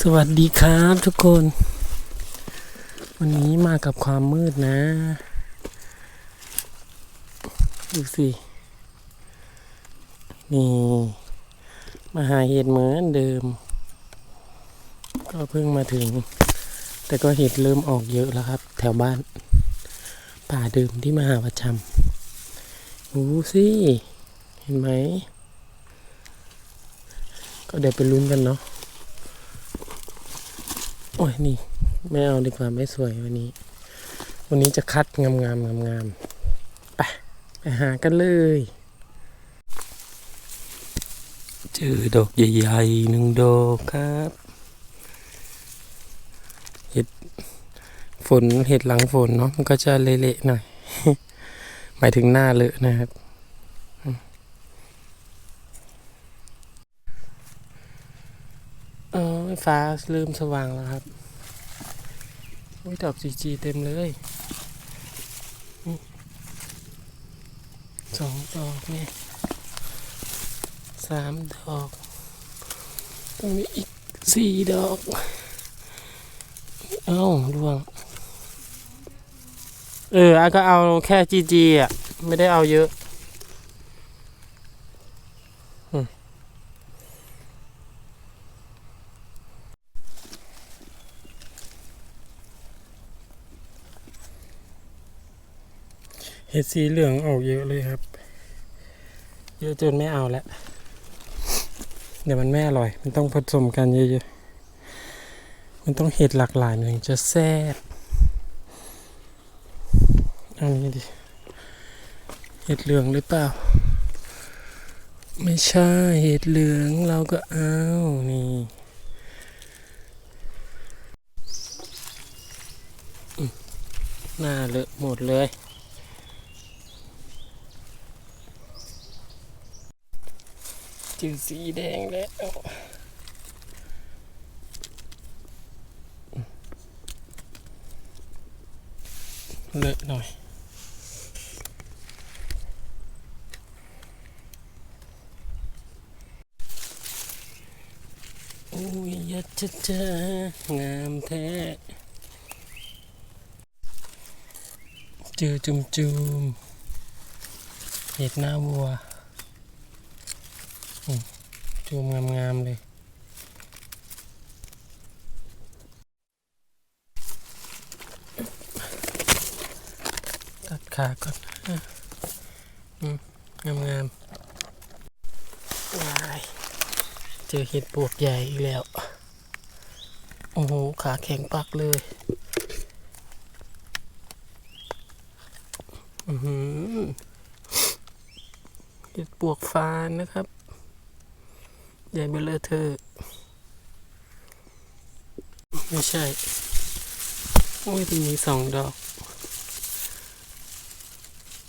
สวัสดีครับทุกคน วันนี้มากับความมืดนะ ดูสิ นี่ มาหาเห็ดเหมือนเดิม ก็เพิ่งมาถึง แต่ก็เห็ดเริ่มออกเยอะแล้วครับ แถวบ้าน ป่าเดิมที่มาหาประจำดูสิ เห็นไหม ก็เดี๋ยวไปลุ้นกันเนาะ โอ้ยนี่ไม่เอาดีกว่าไม่สวยวันนี้ วันนี้จะคัดงามงามงามงามไปไปหากันเลย เจอดอกใหญ่ๆหนึ่งดอกครับเห็ดฝนเห็ดหลังฝนเนาะมันก็จะเละๆหน่อย หมายถึงหน้าเลอะนะครับ เออ ฟ้าเริ่มสว่างแล้วครับโอ้ยดอกจีจีเต็มเลยสองดอกนี่สามดอกตรงนี้อีกสี่ดอก เอ้าดวง เอออาก็เอาแค่จีจีอะ ไม่ได้เอาเยอะ เห็ดสีเหลืองออกเยอะเลยครับ เยอะจนไม่เอาแล้วเดี๋ยวมันไม่อร่อย มันต้องผสมกันเยอะๆ มันต้องเห็ดหลากหลายมันถึงจะแซ่บเอานี้ดิ เห็ดเหลืองหรือเปล่า ไม่ใช่ เห็ดเหลืองเราก็เอานี่หน้าเลอะหมดเลย จือสีแดงแล้วเลอะหน่อยโอ้ยยัดจะเจางามแท้ เจอจุมจุมๆเห็ดหน้าวัว จูมงามๆเลย ตัดขาก่อนอะอืมงามๆวายเจอเห็ดปวกใหญ่อีกแล้ว โอ้โห ขาแข็งปักเลย อือหือเห็ดปวกฟานนะครับ ใหญ่เบลเลอร์เธอ ไม่ใช่ โอ้ยตรงนี้สองดอก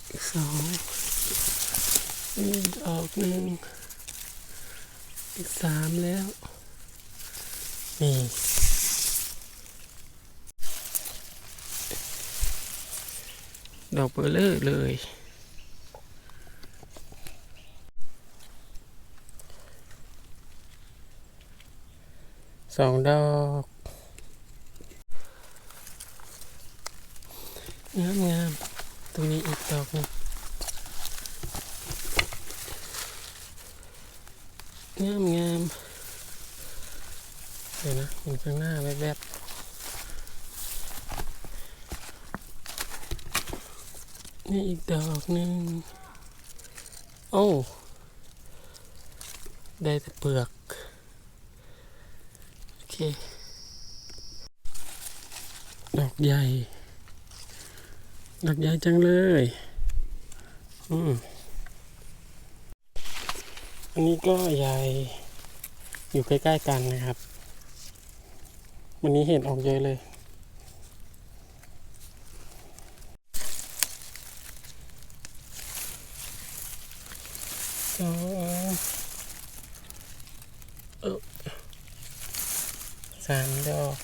อีกสองนี่ดอกหนึ่งอีกสามแล้ว นี่ดอกเบลเลอร์เลย สองดอกงามงามตรงนี้อีกดอกนึงงามงามเดี๋ยวนะมันข้างหน้าแวบๆนี่อีกดอกหนึ่งโอ้ ได้แต่เปลือก เค ดอกใหญ่ ดอกใหญ่จังเลย อืมอันนี้ก็ใหญ่ อยู่ใกล้ๆกันนะครับ วันนี้เห็นออกเยอะเลยส สามดอก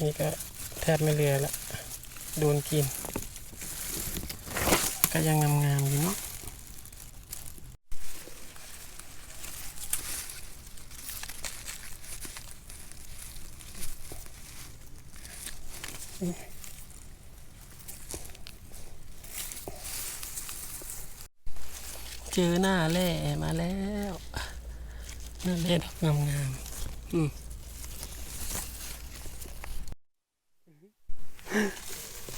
นี่ก็แทบไม่เหลือละ โดนกิน ก็ยังงามๆอยู่เนาะเจอหน้าแร่มาแล้ว หน้าแร่ดอกงามๆอืม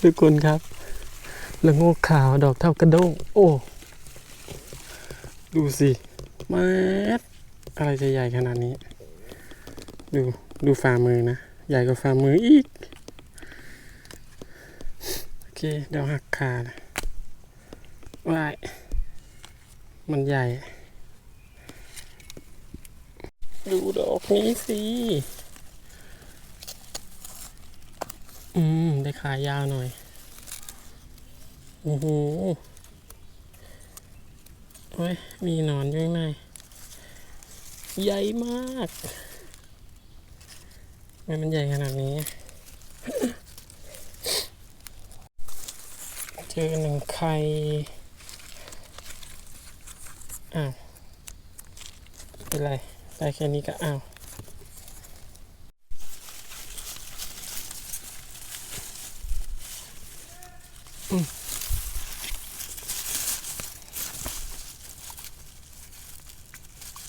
ทุกคนครับละโงกขาวดอกเท่ากระด้ง โอ้ ดูสิมาอะไรจะใหญ่ขนาดนี้ ดูดูฝ่ามือนะ ใหญ่กว่าฝ่ามืออีก โอเค เดี๋ยวหักขาว่ายมันใหญ่ ดูดอกนี้สิ อืม ได้ขายาวหน่อย โอ้โหโอ้ย มีหนอนอยู่ข้างในใหญ่มากทำไมมันใหญ่ขนาดนี้ เจอหนึ่งไข่ อ้าว เป็นไร ได้แค่นี้ก็อ้าว อืมอืม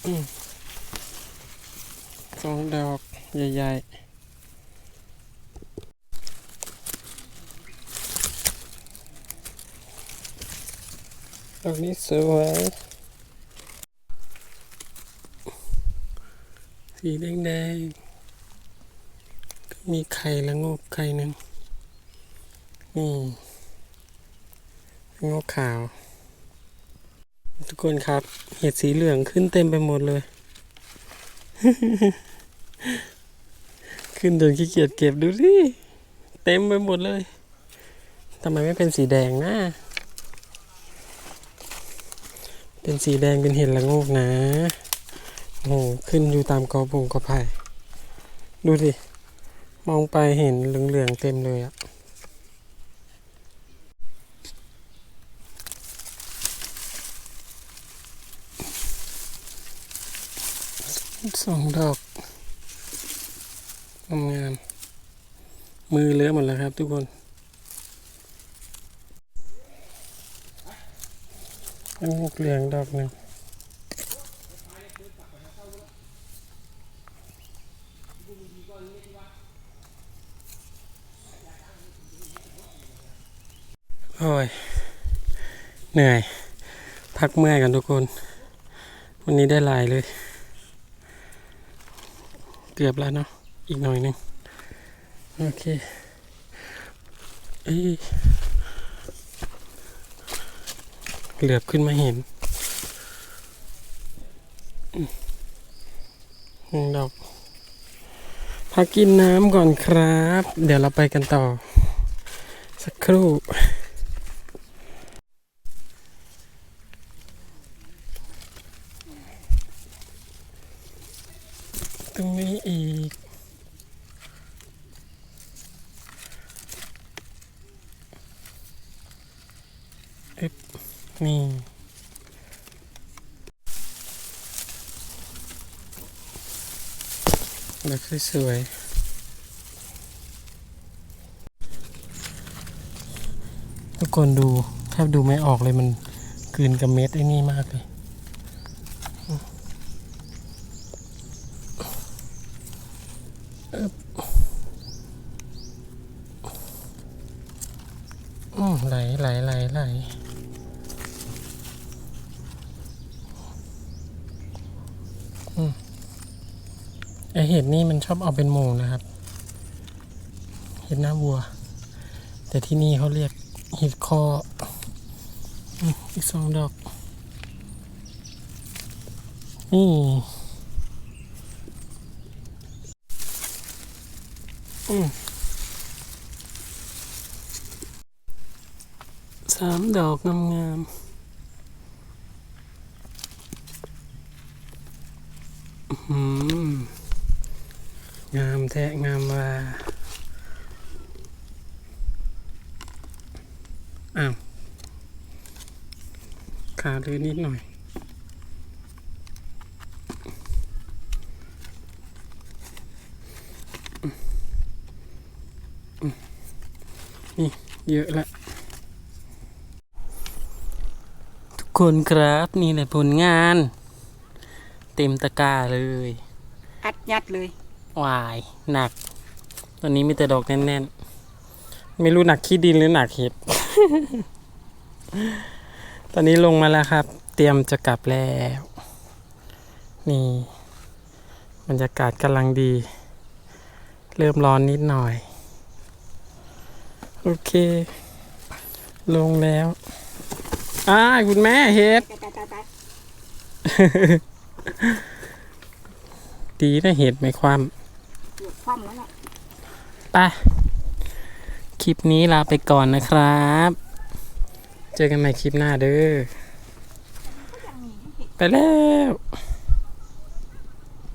สองดอกใหญ่ๆดอกนี้สวยสีแดงๆก็มีไข่ละโงกไข่หนึ่งนี่ละโงกขาว ทุกคนครับ เห็ดสีเหลืองขึ้นเต็มไปหมดเลย ขึ้นจนขี้เกียจเก็บดูสิเต็มไปหมดเลยทำไมไม่เป็นสีแดงนะเป็นสีแดงเป็นเห็ดละโงกนะโอ้โหขึ้นอยู่ตามกอพงกอไผ่ดูสิมองไปเห็นเหลืองๆเต็มเลยอะ สองดอกทำงามๆมือเลอหมดแล้วครับทุกคน อันนี้เหลืองดอกหนึ่งโอ้ย เหนื่อย พักเมื่อยกันทุกคน วันนี้ได้ลายเลย เกือบแล้วเนาะอีกหน่อยหนึงโอเคเอ้ยเหลือบขึ้นมาเห็นหนึ่งดอกพักกินน้ำก่อนครับ เดี๋ยวเราไปกันต่อ สักครู่ ตรง นี้อีกอ๊บนี่แบบสวยๆทุกคนดูแทบดูไม่ออกเลยมันกลืนกับเม็ดไอ้นี่มากเลย อืม ไหลไหลไหลไหลอืมไอเห็ดนี่มันชอบเอาเป็นหมูนะครับ เห็ดหน้าวัว แต่ที่นี่เขาเรียกเห็ดคออีกสองดอก นี่ อืม สามดอกงามๆหืองามแท้งามว่าอ้าวขาดเลยนิดหน่อย นี่ เยอะละทุกคนครับนี่แหละผลงาน เต็มตะกร้าเลย อัดยัดเลยวายหนัก ตอนนี้มีแต่ดอกแน่นๆ ไม่รู้หนักขี้ดินหรือหนักเห็ด ตอนนี้ลงมาแล้วครับ เตรียมจะกลับแล้ว นี่ บรรยากาศกำลังดี เริ่มร้อนนิดหน่อย โอเค ลงแล้ว อ้าคุณแม่เห็ดตายตายตายตายดีนะเห็ดไม่ความเกือบคว่ำแล้วล่ะไปคลิปนี้ลาไปก่อนนะครับ เจอกันใหม่คลิปหน้าเด้อ ไปแล้ว